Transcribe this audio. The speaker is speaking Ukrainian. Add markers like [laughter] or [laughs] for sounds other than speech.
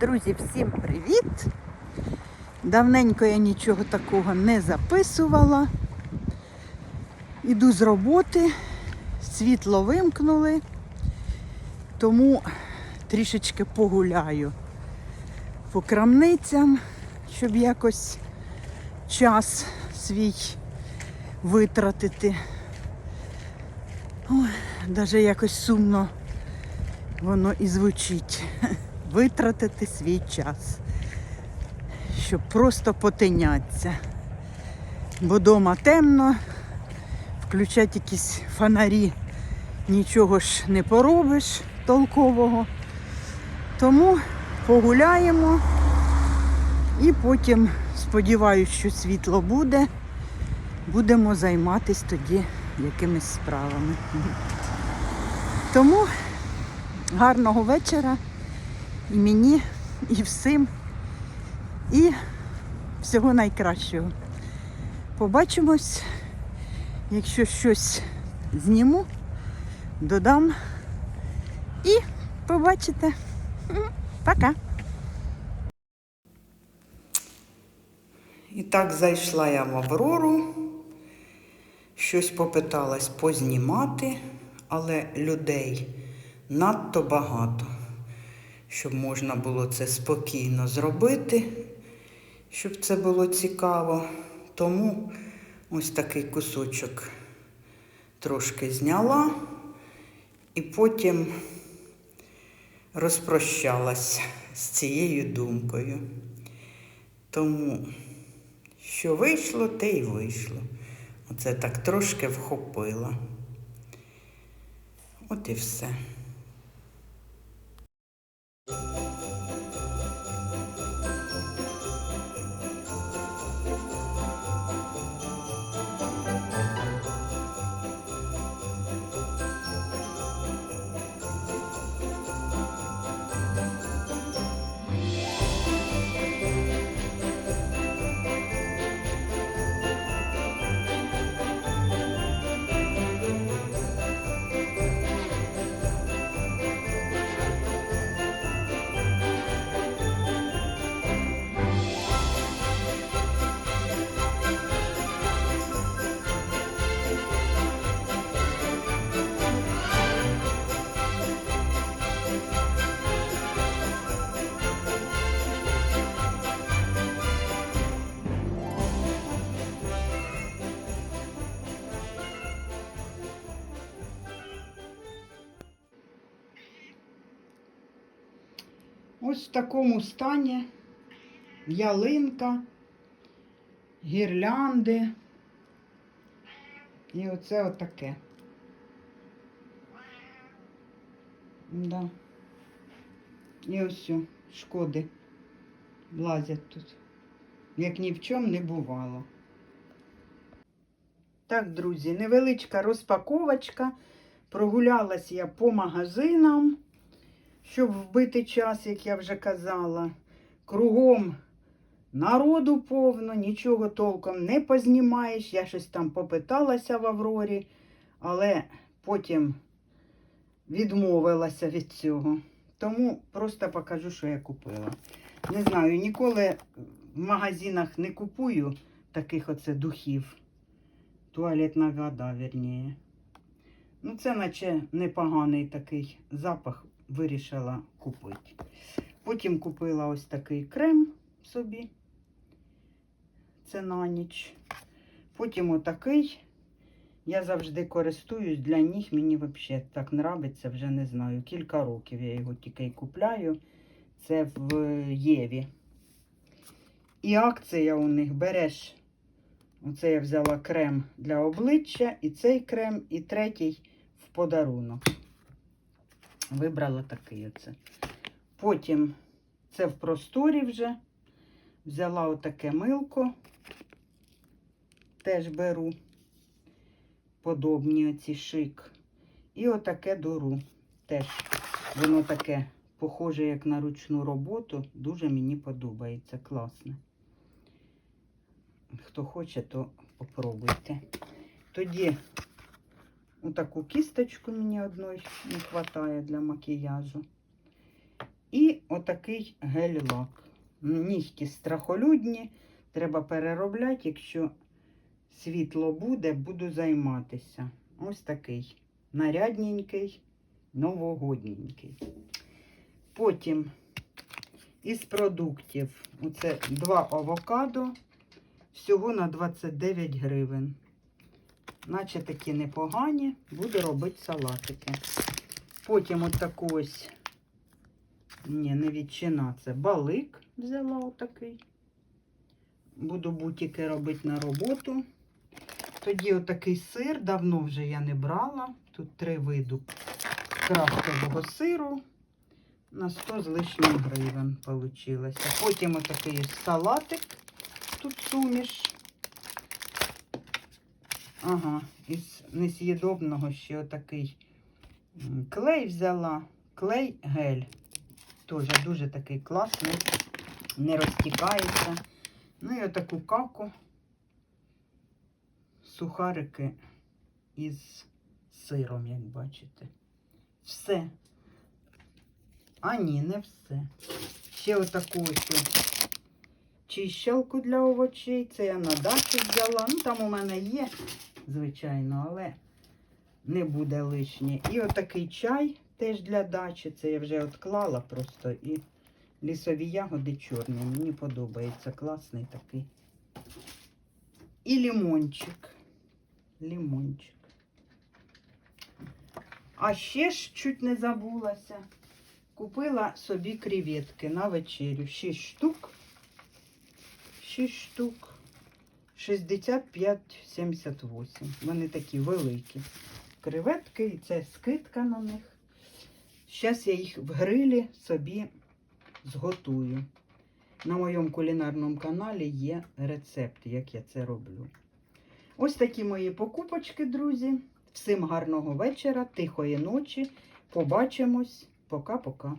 Друзі, всім привіт! Давненько я нічого такого не записувала. Іду з роботи, світло вимкнули, тому трішечки погуляю по крамницям, щоб якось час свій витратити. Ой, даже якось сумно воно і звучить. [laughs] Витратити свій час, щоб просто потинятися. Бо вдома темно, включати якісь фонарі, нічого ж не поробиш толкового. Тому погуляємо і потім, сподіваюся, що світло буде, будемо займатися тоді якимись справами. Тому гарного вечора і мені, і всім, і всього найкращого. Побачимось, якщо щось зніму, додам і побачите. Пока. І так зайшла я в Аврору, щось попиталась познімати, але людей надто багато, щоб можна було це спокійно зробити, щоб це було цікаво. Тому ось такий кусочок трошки зняла і потім розпрощалась з цією думкою. Тому що вийшло, те й вийшло. Оце так трошки вхопила. От і все. Ось в такому стані ялинка, гірлянди. І оце отаке. Да. І ось шкоди лазять тут. Як ні в чому не бувало. Так, друзі, невеличка розпаковочка. Прогулялась я по магазинам щоб вбити час, як я вже казала. Кругом народу повно, нічого толком не познімаєш. Я щось там попиталася в Аврорі, але потім відмовилася від цього. Тому просто покажу, що я купила. Не знаю, ніколи в магазинах не купую таких оце духів. Туалетна вода, вірніше. Ну, це наче непоганий такий запах вирішила купити. Потім купила ось такий крем собі. Це на ніч. Потім отакий. Я завжди користуюсь для ніг. Мені взагалі так подобається, вже не знаю. Кілька років я його тільки й купляю. Це в Єві. І акція у них береш. Оце я взяла крем для обличчя, і цей крем, і третій в подарунок. Вибрала такий оце. Потім це в просторі вже. Взяла отаке милко. Теж беру. Подобні оці шик. І отаке дуру. Теж воно таке похоже, як на ручну роботу. Дуже мені подобається. Класне. хто хоче, то попробуйте. Тоді таку кісточку мені одної не вистачає для макіяжу. І отакий гель-лак. Нігті страхолюдні. Треба переробляти, якщо світло буде, буду займатися. Ось такий нарядненький, новогодненький. Потім із продуктів оце два авокадо, всього на 29 гривень. Наче такі непогані, буду робити салатики. Потім от таку ось, ні, не відчина, це балик взяла отакий. Буду бутики робити на роботу. Тоді отакий сир, давно вже я не брала. Тут три виду крафтового сиру на 100 з лишнім гривень вийшло. Потім отакий салатик, тут суміш. Ага, із несъєдобного ще отакий клей взяла. Клей гель. Теж дуже такий класний, не розтікається. Ну і отаку каку. Сухарики із сиром, як бачите. Все. А ні, не все. Ще отаку ось чищалку для овочей. Це я на дачу взяла. Ну, там у мене є, звичайно, але не буде лишнє. І отакий чай теж для дачі. Це я вже відклала просто. І лісові ягоди чорні. Мені подобається. Класний такий. І лимончик. Лимончик. А ще ж чуть не забулася. Купила собі креветки на вечерю. 6 штук. 6 штук. 65,78. Вони такі великі. Креветки, і це скидка на них. Зараз я їх в грилі собі зготую. На моєму кулінарному каналі є рецепт, як я це роблю. Ось такі мої покупочки, друзі. Всім гарного вечора, тихої ночі. Побачимось. Пока-пока.